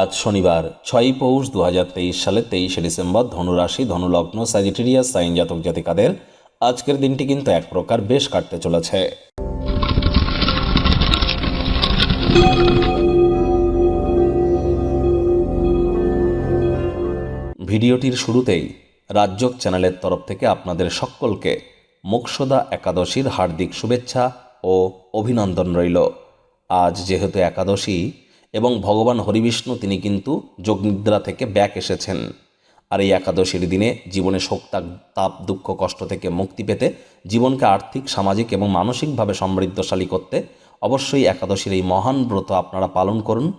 আজ শনিবার, ছয়ই পৌষ দু হাজার তেইশ সালের তেইশে ডিসেম্বর ধনুরাশি, ধনুলগ্ন স্যাজিটেরিয়াস সাইন জাতক জাতিকাদের আজকের দিনটি কিন্তু এক প্রকার বেশ কাটতে চলেছে। ভিডিওটির শুরুতেই রাজ্যক চ্যানেলের তরফ থেকে আপনাদের সকলকে মোক্ষদা একাদশীর হার্দিক শুভেচ্ছা ও অভিনন্দন রইল। আজ যেহেতু একাদশী এবং ভগবান হরিবিষ্ণু তিনি কিন্তু যোগনিদ্রা থেকে ব্যাক এসেছেন। আর এই একাদশীর দিনে জীবনে শোক তাপ- দুঃখ, কষ্ট থেকে মুক্তি পেতে জীবনকে আর্থিক, সামাজিক এবং মানসিকভাবে সমৃদ্ধশালী করতে অবশ্যই একাদশীর এই মহান ব্রত আপনারা পালন করুন।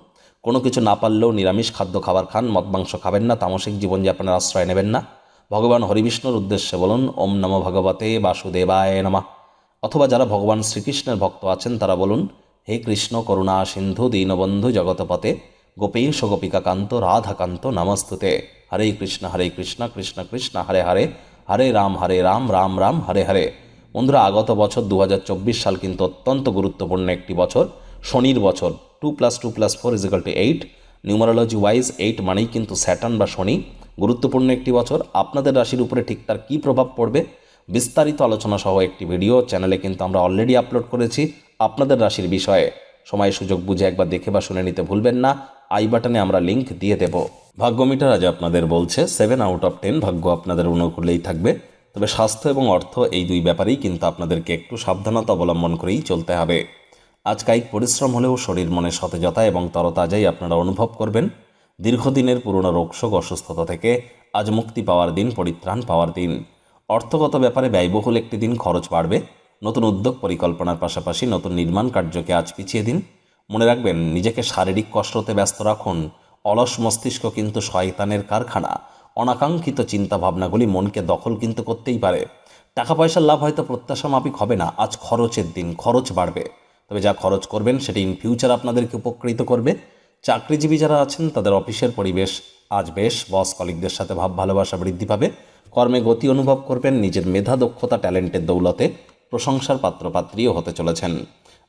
কোনো কিছু না পারলেও নিরামিষ খাদ্য খাবার খান, মদ, মাংস খাবেন না, তামসিক জীবনযাপনের আশ্রয় নেবেন না। ভগবান হরিবিষ্ণুর উদ্দেশ্যে বলুন, ওম নম ভগবতে বাসুদেবায় নমা। অথবা যারা ভগবান শ্রীকৃষ্ণের ভক্ত আছেন তারা বলুন হে কৃষ্ণ করুণা সিন্ধু দীনবন্ধু জগতপতে, গোপীশ গোপিকাকান্ত, রাধাকান্ত নমস্তুতে। হরে কৃষ্ণ হরে কৃষ্ণ কৃষ্ণ কৃষ্ণ, হরে হরে হরে রাম হরে রাম রাম রাম, হরে হরে। বন্ধুরা, আগত বছর দু হাজার চব্বিশ সাল কিন্তু অত্যন্ত গুরুত্বপূর্ণ একটি বছর, শনির বছর। Two plus two plus four is equal to eight numerology wise eight মানেই কিন্তু স্যাটার্ন বা শনি। গুরুত্বপূর্ণ একটি বছর। আপনাদের রাশির উপরে ঠিক তার কী প্রভাব পড়বে? বিস্তারিত আলোচনা সহ একটি ভিডিও চ্যানেলে কিন্তু আমরা অলরেডি আপলোড করেছি। আপনাদের রাশির বিষয়ে। সময় সুযোগ বুঝে একবার দেখে বা শুনে নিতে ভুলবেন না। আই বাটনে আমরা লিংক দিয়ে দেব। ভাগ্যমিটার আজ আপনাদের বলছে সেভেন আউট অফ টেন ভাগ্য আপনাদের অনুকূলেই থাকবে। তবে স্বাস্থ্য এবং অর্থ এই দুই ব্যাপারেই কিন্তু আপনাদেরকে একটু সাবধানতা অবলম্বন করেই চলতে হবে। আজ কায়িক পরিশ্রম হলেও শরীর মনে সতেজতা এবং তরতাজাই আপনারা অনুভব করবেন। দীর্ঘদিনের পুরনো রোগশোক, অসুস্থতা থেকে আজ মুক্তি পাওয়ার দিন, পরিত্রাণ পাওয়ার দিন। অর্থগত ব্যাপারে ব্যয়বহুল একটি দিন খরচ বাড়বে। নতুন উদ্যোগ পরিকল্পনার পাশাপাশি নতুন নির্মাণ কার্যকে আজ পিছিয়ে দিন। মনে রাখবেন, নিজেকে শারীরিক কষ্টতে ব্যস্ত রাখুন। অলস মস্তিষ্ক কিন্তু শয়তানের কারখানা। অনাকাঙ্ক্ষিত চিন্তাভাবনাগুলি মনকে দখল কিন্তু করতেই পারে। টাকা পয়সার লাভ হয়তো প্রত্যাশা মাফিক হবে না। আজ খরচের দিন, খরচ বাড়বে। তবে যা খরচ করবেন, সেটি ইন ফিউচার আপনাদেরকে উপকৃত করবে। চাকরিজীবী যারা আছেন, তাদের অফিসের পরিবেশ আজ বেশ। বস কলিকদের সাথে ভাব ভালোবাসা বৃদ্ধি পাবে। কর্মে গতি অনুভব করবেন। নিজের মেধা, দক্ষতা, ট্যালেন্টের দৌলতে প্রশংসার পাত্রপাত্রীও হতে চলেছেন।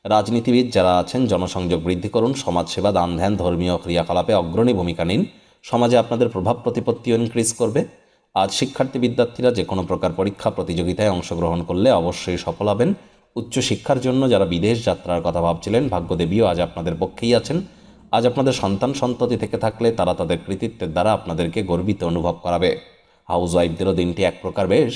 রাজনীতিবিদ যারা আছেন, জনসংযোগ বৃদ্ধি করুন, সমাজসেবা, দান ধ্যান, ধর্মীয় ক্রিয়াকলাপে অগ্রণী ভূমিকা নিন। সমাজে আপনাদের প্রভাব প্রতিপত্তিও ইনক্রিজ করবে। আজ শিক্ষার্থী বিদ্যার্থীরা যে কোনো প্রকার পরীক্ষা, প্রতিযোগিতায় অংশগ্রহণ করলে অবশ্যই সফল হবেন। উচ্চশিক্ষার জন্য যারা বিদেশ যাত্রার কথা ভাবছিলেন, ভাগ্যদেবীও আজ আপনাদের পক্ষেই আছেন। আজ আপনাদের সন্তান সন্ততি থেকে থাকলে তারা তাদের কৃতিত্বের দ্বারা আপনাদেরকে গর্বিত অনুভব করাবে। হাউস ওয়াইফদেরও দিনটি এক প্রকার বেশ।